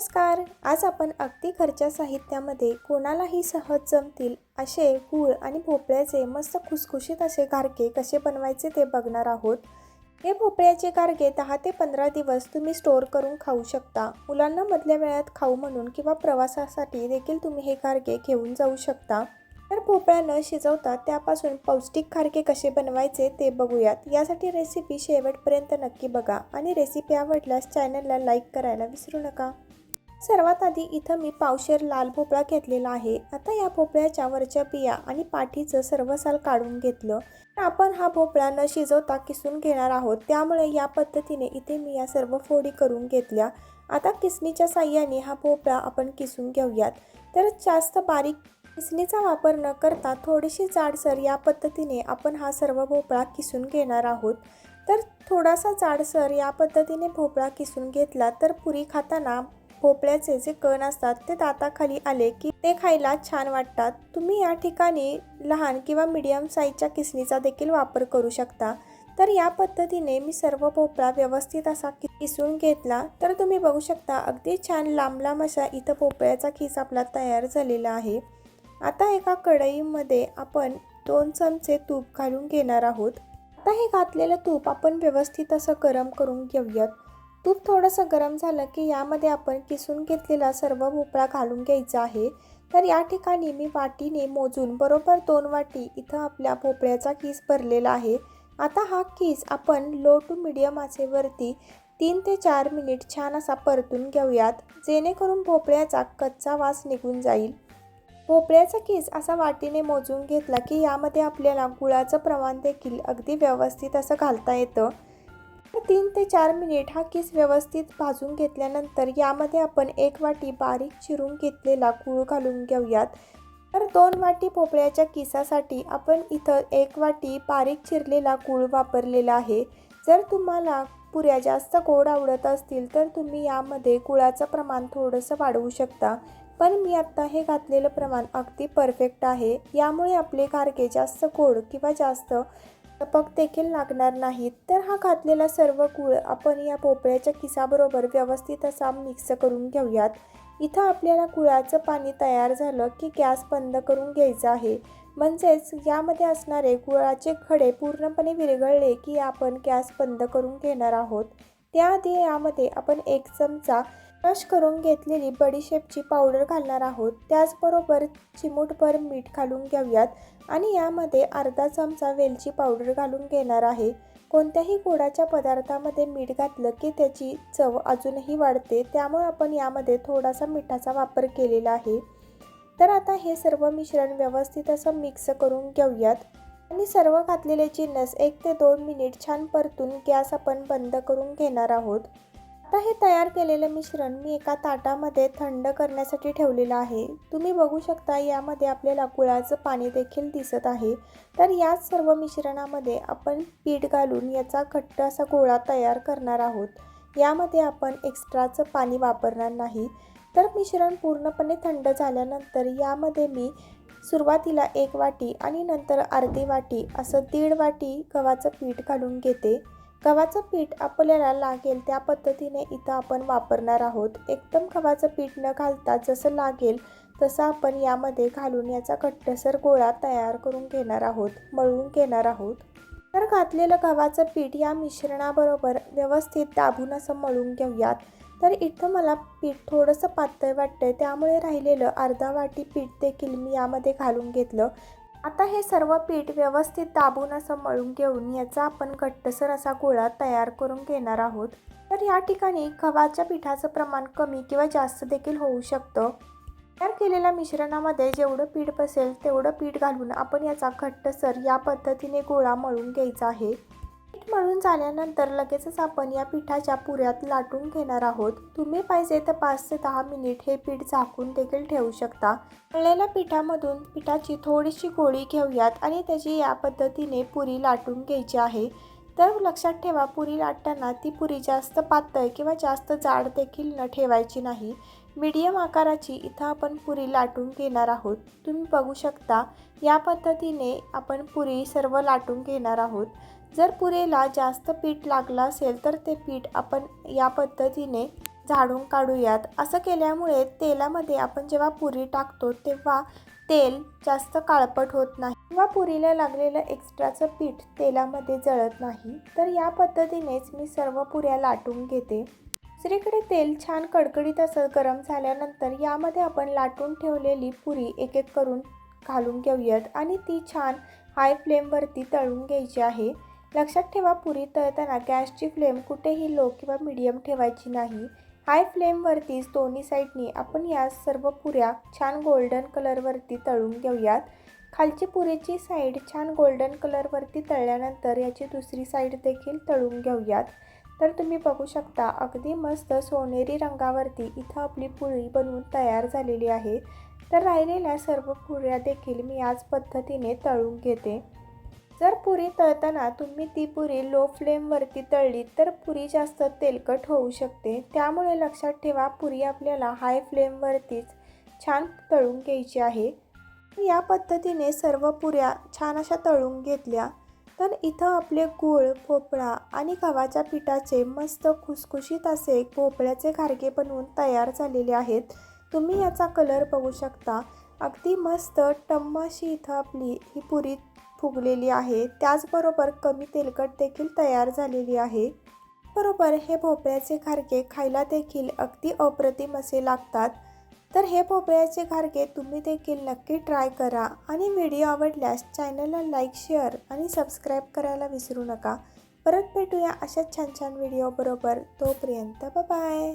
नमस्कार. आज आपण अगदी घरच्या साहित्यामध्ये कोणालाही सहज जमतील असे गूळ आणि भोपळ्याचे मस्त खुसखुशीत असे गारके कसे बनवायचे ते बघणार आहोत. हे भोपळ्याचे गारगे दहा ते पंधरा दिवस तुम्ही स्टोअर करून खाऊ शकता. मुलांना मधल्या वेळात खाऊ म्हणून किंवा प्रवासासाठी देखील तुम्ही हे गारगे घेऊन जाऊ शकता. तर भोपळा न शिजवता त्यापासून पौष्टिक खारके कसे बनवायचे ते बघूयात. यासाठी रेसिपी शेवटपर्यंत नक्की बघा आणि रेसिपी आवडल्यास चॅनलला लाईक करायला विसरू नका. सर्वात आधी इथं मी पावशेर लाल भोपळा घेतलेला आहे. आता या भोपळ्याच्या वरच्या बिया आणि पाठीचं सर्व साल काढून घेतलं. तर आपण हा भोपळा न शिजवता किसून घेणार आहोत. त्यामुळे या पद्धतीने इथे मी या सर्व फोडी करून घेतल्या. आता किसणीच्या साह्याने हा भोपळा आपण किसून घेऊयात. तर जास्त बारीक किसणीचा वापर न करता थोडीशी जाडसर या पद्धतीने आपण हा सर्व भोपळा किसून घेणार आहोत. तर थोडासा जाडसर या पद्धतीने भोपळा किसून घेतला तर पुरी खाताना भोपळ्याचे जे कण असतात ते दाताखाली आले की ते खायला छान वाटतात. तुम्ही या ठिकाणी लहान किंवा मीडियम साईजच्या किसणीचा देखील वापर करू शकता. तर या पद्धतीने मी सर्व भोपळा व्यवस्थित असा किसून घेतला. तर तुम्ही बघू शकता अगदी छान लांब लांब अशा इथं भोपळ्याचा खिस आपला तयार झालेला आहे. आता एका कढईमध्ये आपण दोन चमचे तूप घालून घेणार आहोत. आता हे घातलेलं तूप आपण व्यवस्थित असं गरम करून घेऊयात. तूप थोडंसं गरम झालं की यामध्ये आपण किसून घेतलेला सर्व भोपळा घालून घ्यायचा आहे. तर या ठिकाणी मी वाटीने मोजून बरोबर दोन वाटी इथं आपल्या भोपळ्याचा किस भरलेला आहे. आता हा किस आपण लो टू मिडियम आचेवरती तीन ते चार मिनिट छान असा परतून घेऊयात जेणेकरून भोपळ्याचा कच्चा वास निघून जाईल. भोपळ्याचा किस असा वाटीने मोजून घेतला की यामध्ये आपल्याला गुळाचं प्रमाण देखील अगदी व्यवस्थित असं घालता येतं. तीन ते चार मिनिट हा किस व्यवस्थित भाजून घेतल्यानंतर यामध्ये आपण एक वाटी बारीक चिरून घेतलेला गूळ घालून घेऊयात. तर दोन वाटी भोपळ्याच्या किसासाठी आपण इथं एक वाटी बारीक चिरलेला गूळ वापरलेला आहे. जर तुम्हाला पुऱ्या जास्त गोड आवडत असतील तर तुम्ही यामध्ये गुळाचं प्रमाण थोडंसं वाढवू शकता. पण मी आत्ता हे घातलेलं प्रमाण अगदी परफेक्ट आहे. यामुळे आपले गारगे जास्त गोड किंवा जास्त टपक देखील लागणार नाहीत. तर हा घातलेला सर्व गूळ आपण या भोपळ्याच्या किसाबरोबर व्यवस्थित असा मिक्स करून घेऊयात. इथं आपल्याला गुळाचं पाणी तयार झालं की गॅस बंद करून घ्यायचं आहे. म्हणजेच यामध्ये असणारे गुळाचे खडे पूर्णपणे विरघळले की आपण गॅस बंद करून घेणार आहोत. त्याआधी यामध्ये आपण एक चमचा क्रश करून घेतलेली बडीशेपची पावडर घालणार आहोत. त्याचबरोबर चिमूटभर मीठ घालून घेऊयात आणि यामध्ये अर्धा चमचा वेलची पावडर घालून घेणार आहे. कोणत्याही गोडाच्या पदार्थामध्ये मीठ घातलं की त्याची चव अजूनही वाढते त्यामुळे आपण यामध्ये थोडासा मिठाचा वापर केलेला आहे. तर आता हे सर्व मिश्रण व्यवस्थित असं मिक्स करून घेऊयात. आणि सर्व घातलेले जिन्नस एक ते दोन मिनिट छान परतून गॅस आपण बंद करून घेणार आहोत. आता हे तयार केलेलं मिश्रण मी एका ताटामध्ये थंड करण्यासाठी ठेवलेलं आहे. तुम्ही बघू शकता यामध्ये आपल्याला गुळाचं पाणी देखील दिसत आहे. तर याच सर्व मिश्रणामध्ये आपण पीठ घालून याचा घट्ट असा गोळा तयार करणार आहोत. यामध्ये आपण एक्स्ट्राचं पाणी वापरणार नाही. तर मिश्रण पूर्णपणे थंड झाल्यानंतर यामध्ये मी सुरुवातीला एक वाटी आणि नंतर अर्धी वाटी असं दीड वाटी गव्हाचं पीठ घालून घेते. गव्हाचं पीठ आपल्याला लागेल त्या पद्धतीने इथं आपण वापरणार आहोत. एकदम गव्हाचं पीठ न घालता जसं लागेल तसं आपण यामध्ये घालून याचा घट्टसर गोळा तयार करून घेणार आहोत मळून घेणार आहोत. तर घातलेलं गव्हाचं पीठ या मिश्रणाबरोबर व्यवस्थित दाबून असं मळून घेऊयात. तर इथं मला पीठ थोडंसं पातळ वाटतं त्यामुळे राहिलेलं अर्धा वाटी पीठ देखील मी यामध्ये घालून घेतलं. आता हे सर्व पीठ व्यवस्थित दाबून असं मळून घेऊन याचा आपण घट्टसर असा गोळा तयार करून घेणार आहोत. तर या ठिकाणी खवाच्या पिठाचं प्रमाण कमी किंवा जास्त देखील होऊ शकतं. तयार केलेल्या मिश्रणामध्ये जेवढं पीठ बसेल तेवढं पीठ घालून आपण याचा घट्टसर या पद्धतीने गोळा मळून घ्यायचा आहे. पीठ मळून झाल्यानंतर लगेचच आपण या पिठाच्या पुऱ्यात लाटून घेणार आहोत. तुम्ही पाहिजे तर पाच ते दहा मिनिट हे पीठ झाकून देखील ठेवू शकता. मळलेल्या पिठामधून पिठाची थोडीशी गोळी घेऊयात आणि त्याची या पद्धतीने पुरी लाटून घ्यायची आहे. तर लक्षात ठेवा पुरी लाटताना ती पुरी जास्त पातळ किंवा जास्त जाड देखील न ठेवायची नाही. मीडियम आकाराची इथं आपण पुरी लाटून घेणार आहोत. तुम्ही बघू शकता या पद्धतीने आपण पुरी सर्व लाटून घेणार आहोत. जर पुरेला जास्त पीठ लागलं असेल तर ते पीठ आपण या पद्धतीने झाडून काढूयात. असं केल्यामुळे तेलामध्ये आपण जेव्हा पुरी टाकतो तेव्हा तेल जास्त काळपट होत नाही. किंवा पुरीला लागलेलं एक्स्ट्राचं पीठ तेलामध्ये जळत नाही तर या पद्धतीनेच मी सर्व पुऱ्या लाटून घेते. दुसरीकडे तेल छान कडकडीत असं गरम झाल्यानंतर यामध्ये आपण लाटून ठेवलेली पुरी एक एक करून घालून घेऊयात आणि ती छान हाय फ्लेमवरती तळून घ्यायची आहे. लक्षात ठेवा पुरी तळताना गॅसची फ्लेम कुठेही लो किंवा मीडियम ठेवायची नाही. हाय फ्लेमवरतीच दोन्ही साईडनी आपण या सर्व पुऱ्या छान गोल्डन कलरवरती तळून घेऊयात. खालची पुरीची साईड छान गोल्डन कलरवरती तळल्यानंतर याची दुसरी साईड देखील तळून घेऊयात. तर तुम्ही बघू शकता अगदी मस्त सोनेरी रंगावरती इथं आपली पुरी बनवून तयार झालेली आहे. तर राहिलेल्या सर्व पुऱ्या देखील मी याच पद्धतीने तळून घेते. जर पुरी तळताना तुम्ही ती पुरी लो फ्लेमवरती तळली तर पुरी जास्त तेलकट होऊ शकते. त्यामुळे लक्षात ठेवा पुरी आपल्याला हाय फ्लेमवरतीच छान तळून घ्यायची आहे. या पद्धतीने सर्व पुऱ्या छान अशा तळून घेतल्या. तर इथं आपले गूळ भोपळा आणि गव्हाच्या पिठाचे मस्त खुसखुशीत असे भोपळ्याचे खारगे बनवून तयार झालेले आहेत. तुम्ही याचा कलर बघू शकता. अगदी मस्त टम्म अशी इथं आपली ही पुरी फुगलेली आहे. त्याचबरोबर कमी तेलकट देखील तयार झालेली आहे. बरोबर हे भोपळ्याचे खारके खायला देखील अगदी अप्रतिम असे लागतात. तर हे भोपळ्याचे घारगे तुम्ही देखील नक्की ट्राय करा आणि व्हिडिओ आवडल्यास चॅनलला लाईक शेअर आणि सबस्क्राईब करायला विसरू नका. परत भेटूया अशा छान छान व्हिडिओ बरोबर तोपर्यंत बाय